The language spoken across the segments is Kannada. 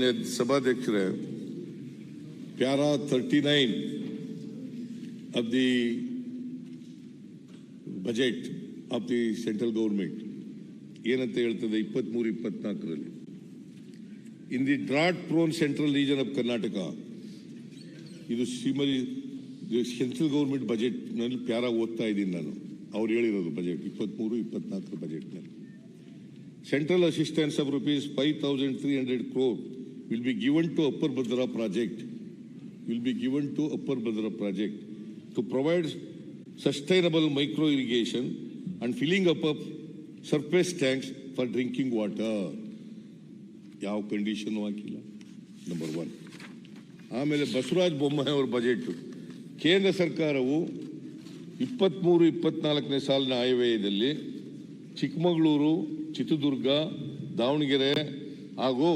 ಮಾನ್ಯ ಸಭಾಧ್ಯಕ್ಷರೇ, para thirty nine of the budget of the central government ಏನಂತ ಹೇಳ್ತದೆ ಇಪ್ಪತ್ತ್ಮೂರು ಇಪ್ಪತ್ನಾಲ್ಕರಲ್ಲಿ. In the drought prone central region of Karnataka ಇದು ಶ್ರೀಮತಿ ಸೆಂಟ್ರಲ್ ಗೌರ್ಮೆಂಟ್ ಬಜೆಟ್ನಲ್ಲಿ ಪ್ಯಾರ ಓದ್ತಾ ಇದ್ದೀನಿ ನಾನು. ಅವ್ರು ಹೇಳಿರೋದು ಬಜೆಟ್ ಇಪ್ಪತ್ತ್ಮೂರು ಇಪ್ಪತ್ನಾಲ್ಕರ ಬಜೆಟ್ನಲ್ಲಿ central assistance of rupees five thousand three hundred crore will be given to upper Bhadra project will be given to upper Bhadra project to provide sustainable micro irrigation and filling up of surface tanks for drinking water ಯಾವ ಕಂಡೀಷನು ಹಾಕಿಲ್ಲ ನಂಬರ್ ಒನ್ ಆಮೇಲೆ ಬಸವರಾಜ ಬೊಮ್ಮಾಯಿ ಅವರ ಬಜೆಟ್ ಕೇಂದ್ರ ಸರ್ಕಾರವು ಇಪ್ಪತ್ತ್ಮೂರು ಇಪ್ಪತ್ನಾಲ್ಕನೇ ಸಾಲಿನ ಆಯವ್ಯಯದಲ್ಲಿ ಚಿಕ್ಕಮಗಳೂರು, ಚಿತ್ರದುರ್ಗ, ದಾವಣಗೆರೆ ಹಾಗೂ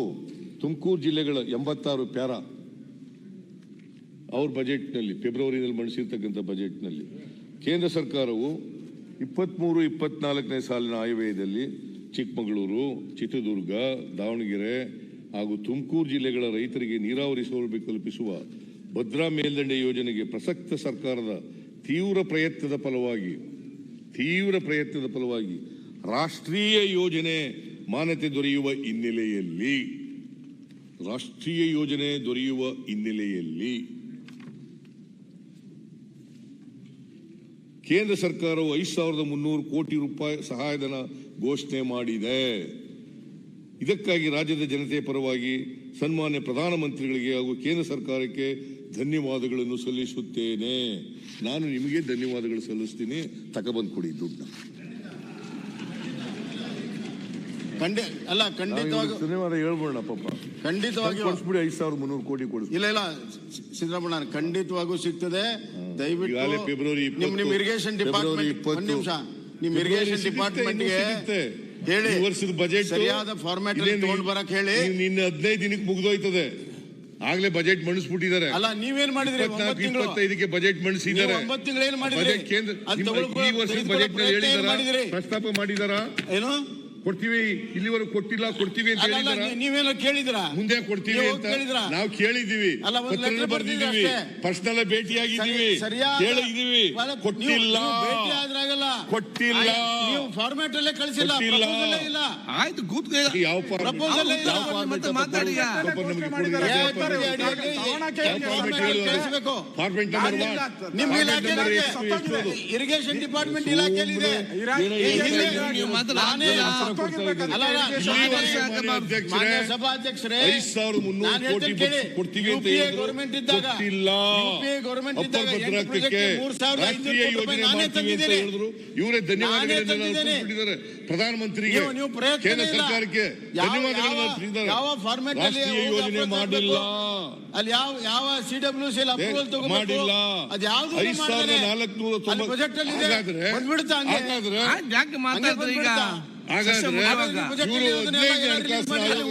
ತುಮಕೂರು ಜಿಲ್ಲೆಗಳ ಎಂಬತ್ತಾರು ಪ್ಯಾರ ಅವ್ರ ಬಜೆಟ್ನಲ್ಲಿ, ಫೆಬ್ರವರಿನಲ್ಲಿ ಮಂಡಿಸಿರ್ತಕ್ಕಂಥ ಬಜೆಟ್ನಲ್ಲಿ ಕೇಂದ್ರ ಸರ್ಕಾರವು ಇಪ್ಪತ್ತ್ಮೂರು ಇಪ್ಪತ್ನಾಲ್ಕನೇ ಸಾಲಿನ ಆಯವ್ಯಯದಲ್ಲಿ ಚಿಕ್ಕಮಗಳೂರು, ಚಿತ್ರದುರ್ಗ, ದಾವಣಗೆರೆ ಹಾಗೂ ತುಮಕೂರು ಜಿಲ್ಲೆಗಳ ರೈತರಿಗೆ ನೀರಾವರಿ ಸೌಲಭ್ಯ ಕಲ್ಪಿಸುವ ಭದ್ರಾ ಮೇಲ್ದಂಡೆ ಯೋಜನೆಗೆ ಪ್ರಸಕ್ತ ಸರ್ಕಾರದ ತೀವ್ರ ಪ್ರಯತ್ನದ ಫಲವಾಗಿ, ತೀವ್ರ ಪ್ರಯತ್ನದ ಫಲವಾಗಿ ರಾಷ್ಟ್ರೀಯ ಯೋಜನೆ ಮಾನ್ಯತೆ ದೊರೆಯುವ ಹಿನ್ನೆಲೆಯಲ್ಲಿ ರಾಷ್ಟ್ರೀಯ ಯೋಜನೆ ದೊರೆಯುವ ಹಿನ್ನೆಲೆಯಲ್ಲಿ ಕೇಂದ್ರ ಸರ್ಕಾರವು ಐದು ಸಾವಿರದ ಮುನ್ನೂರು ಕೋಟಿ ರೂಪಾಯಿ ಸಹಾಯಧನ ಘೋಷಣೆ ಮಾಡಿದೆ. ಇದಕ್ಕಾಗಿ ರಾಜ್ಯದ ಜನತೆ ಪರವಾಗಿ ಸನ್ಮಾನ್ಯ ಪ್ರಧಾನಮಂತ್ರಿಗಳಿಗೆ ಹಾಗೂ ಕೇಂದ್ರ ಸರ್ಕಾರಕ್ಕೆ ಧನ್ಯವಾದಗಳನ್ನು ಸಲ್ಲಿಸುತ್ತೇನೆ. ನಾನು ನಿಮಗೆ ಧನ್ಯವಾದಗಳು ಸಲ್ಲಿಸ್ತೀನಿ. ತಗೊಬಂದು ಕೊಡಿ ದುಡ್ಡನ್ನ. ಖಂಡಿ ಅಲ್ಲ ಖಂಡಿತವಾಗಿ ಧನ್ಯವಾದ ಹೇಳ್ಬೋಣ ಪಾಪ. ಖಂಡಿತವಾಗಿ ಕೊಡಿಸ್ಬಿಡಿ ಐದು ಸಾವಿರದ ಮುನ್ನೂರು ಕೋಟಿ ಕೊಡಿಸ್ ಇಲ್ಲ ಇಲ್ಲ ಸಿದ್ದರಾಮಣ್ಣ ಖಂಡಿತವಾಗೂ ಸಿಗ್ತದೆ. ದಯವಿಟ್ಟು ಫೆಬ್ರವರಿ ನಿಮ್ ಇರಿಗೇಷನ್ ಡಿಪಾರ್ಟ್ಮೆಂಟ್. ಒಂದ್ ನಿಮಿಷ. ನಿಮ್ ಇರಿಗೇಷನ್ ಡಿಪಾರ್ಟ್ಮೆಂಟ್ಗೆ ಇನ್ನೂ ಹೇಳಿ. ವರ್ಷದ ಬಜೆಟ್ ಸರಿಯಾದ ಫಾರ್ಮ್ಯಾಟ್ ತಗೊಂಡ್ ಬರಕ್ ಹೇಳಿ. ನಿನ್ನ ಹದಿನೈದು ದಿನಕ್ಕೆ ಮುಗ್ದೋಯ್ತದೆ. ಆಗ್ಲೇ ಬಜೆಟ್ ಮಂಡಿಸ್ಬಿಟ್ಟಿದ್ದಾರೆ ಅಲ್ಲ ನೀವೇನ್ ಮಾಡಿದ್ರಿ? ಇಪ್ಪತ್ತೈದಕ್ಕೆ ಬಜೆಟ್ ಮಂಡಿಸಿದ್ದಾರೆ ನೀವು ಒಂಬತ್ತು ತಿಂಗಳು ಏನ್ ಮಾಡಿದ್ರಿ? ಬಜೆಟ್ ಕೇಂದ್ರ ಈ ವರ್ಷದ ಬಜೆಟ್ನಲ್ಲಿ ಹೇಳಿದಾರ? ಪ್ರಸ್ತಾಪ ಮಾಡಿದಾರ? ಏನು? ಕೊಡ್ತೀವಿ ಇಲ್ಲಿವರೆಗೂ ಕೊಟ್ಟಿಲ್ಲ ಕೊಡ್ತೀವಿ ಅಂತ ಹೇಳಿದಾರ ನೀವೇನೋ ಕೇಳಿದ್ರ ಮುಂದೆ ಕೊಡ್ತೀವಿ ನೀವು ಅಂತ? ನಾವು ಕೇಳಿದೀವಿ ಅಲ್ಲ, ಬರ್ದಿದೀವಿ. ಪರ್ಸನಲ್ ಭೇಟಿಯಾಗಿದ್ದೀವಿ ಕೇಳಿದೀವಿ ಕೊಟ್ಟಿಲ್ಲ ನೀವು ಭೇಟಿ ಆದ್ರಾಗಲ್ಲ ಕೊಟ್ಟಿಲ್ಲ. ನೀವು ಫಾರ್ಮ್ಯಾಟ್ ಅಲ್ಲೇ ಕಳಿಸಿಲ್ಲ. ಇಲ್ಲ ಆಯ್ತು ಕೂತ್ಕೊ ಯಾವ ಪ್ರಪೋಸಲ್ ಮತ್ತೆ ಮಾತಾಡಿ ಫಾರ್ಮೆಟ್ ಫಾರ್ಮ್ಯಾಟ್ ಕಳಿಸ್ಬೇಕು ಫಾರ್ಮೆಟ್ ನಂಬರ್ ನಿಮ್ಮ ಇಲಾಖೆ ಇದೆ. ಇರಿಗೇಷನ್ ಡಿಪಾರ್ಟ್ಮೆಂಟ್ ಇಲಾಖೆಯಲ್ಲಿದೆ ಏನೋ ಸಭಾಧ್ಯಕ್ಷರೇ ಐದು ಸಾವಿರದ ಮುನ್ನೂರು ಕೋಟಿ. ಕೊಡ್ತೀವಿ ಅಂತ ಇದ್ದಾಗ ಇದ್ದಾಗ ರಾಷ್ಟ್ರೀಯ ಯೋಜನೆ ಮಾಡ್ತೀವಿ ಅಂತ. ಹೇಳಿದ್ರು. ಇವರೇ ಧನ್ಯವಾದಗಳನ್ನು ಪ್ರಧಾನಮಂತ್ರಿಗೆ ಕೇಂದ್ರ ಸರ್ಕಾರಕ್ಕೆ ಯಾವ- ಧನ್ಯವಾದಗಳನ್ನು ಯಾವ- ಯಾವ ಫಾರ್ಮ್ಯಾಟ್ ಅಲ್ಲಿ ರಾಷ್ಟ್ರೀಯ ಯೋಜನೆ ಮಾಡಿಲ್ಲ. ಅಲ್ಲಿ ಯಾವ ಯಾವ ಸಿ ಡಬ್ಲ್ಯೂ ಸಿ ಅಪ್ರೂವಲ್ ತಗೊಂಡಿಲ್ಲ ಮಾಡಿಲ್ಲ. ಅದು ಯಾವ್ದು ಐದು ಸಾವಿರದ ನಾಲ್ಕುನೂರ ತೊಂಬತ್ತು ಬಜೆಟ್ ಅಲ್ಲಿ ಇದೆ. ಹಾಗಾದ್ರೆ ಬಂದ್ಬಿಡುತ್ತಾ ಹಂಗೆ? ಹಾಗಾದ್ರೆ ಆಯ್ತು, ಯಾಕೆ ಮಾತಾಡ್ತಾರೆ ಈಗ?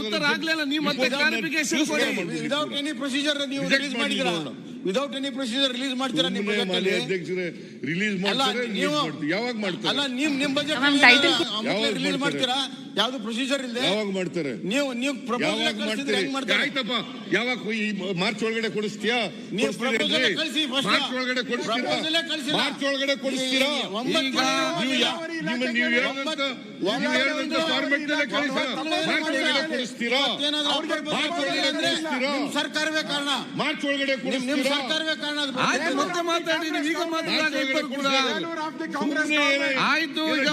ಉತ್ತರ ಆಗ್ಲಿಲ್ಲ ನೀವು ಮತ್ತೆ ಕ್ಲಾರಿಫಿಕೇಶನ್ ಕೊಡಿ. ವಿದೌಟ್ ಎನಿ ಪ್ರೊಸೀಜರ್ ನೀವು ರಿಲೀಸ್ ಮಾಡಿ ಮಾಡಿದ್ದೀರಾ ನೋಡೋಣ. ವಿದೌಟ್ ಎನಿ ಪ್ರೊಸೀಜರ್ ರಿಲೀಸ್ ಮಾಡ್ತೀರಾ ನಿಮ್ಮ ಬಜೆಟ್ ಅಧ್ಯಕ್ಷರೇ ರಿಲೀಸ್ ಮಾಡ್ತಾರೆ ನೀವು. ಯಾವಾಗ ಮಾಡ್ತೀರಾ ಅಲ್ಲ ನೀವು ನಿಮ್ ಬಜೆಟ್ ರಿಲೀಸ್ ಮಾಡ್ತಾರೆ? ಯಾವ್ದು ಪ್ರೊಸೀಜರ್ ಇಲ್ಲ ಯಾವಾಗ ಮಾಡ್ತಾರೆ? ನೀವು ನೀವು ಪ್ರಪೋಸಲ್ ಯಾವಾಗ ಮಾಡ್ತೀರಿ? ಆಯ್ತಪ್ಪ. ಯಾವಾಗ ಈ ಮಾರ್ಚ್ ಒಳಗಡೆ ಕೊಡಿಸ್ತೀಯಾ? ನೀವು ಪ್ರಪೋಸಲ್ ಕಳಿಸಿ ಫಸ್ಟ್ ಮಾರ್ಚ್ ಒಳಗಡೆ ಕೊಡಿಸ್ತೀರಾ? ಪ್ರಪೋಸಲ್ ಕಳಿಸಿಲ್ಲ. ಮಾರ್ಚ್ ಒಳಗಡೆ ಕೊಡಿಸ್ತೀರಾ? ನೀವು ನಿಮ್ಮ ನೀವು ಹೇಳಿದಂತ ನೀವು ಹೇಳಿದಂತ ಫಾರ್ಮೆಟ್ನಲ್ಲಿ ಕಳಿಸ ಮಾರ್ಚ್ ಒಳಗಡೆ ಕೊಡಿಸ್ತೀರಾ? ಮಾರ್ಚ್ ಒಳಗಡೆ ಕೊಡಿಸ್ತೀರಾ? ನಿಮ್ಮ ಸರ್ಕಾರವೇ ಕಾರಣ. ಮಾರ್ಚ್ ಒಳಗಡೆ ನಿಮ್ ನಿಮ್ಮ ಕೊಡಿಸ್ತೀರಾ? ಸರ್ಕಾರವೇ ಕಾರಣ ಅದು. ಆಯ್ತು ಮತ್ತೆ ಮಾತಾಡಿ ನೀವು ಈಗ ಮಾತಾಡಿದಾಗ ಇಬ್ಬರು ಕೂಡ ಆಯ್ತು ಈಗ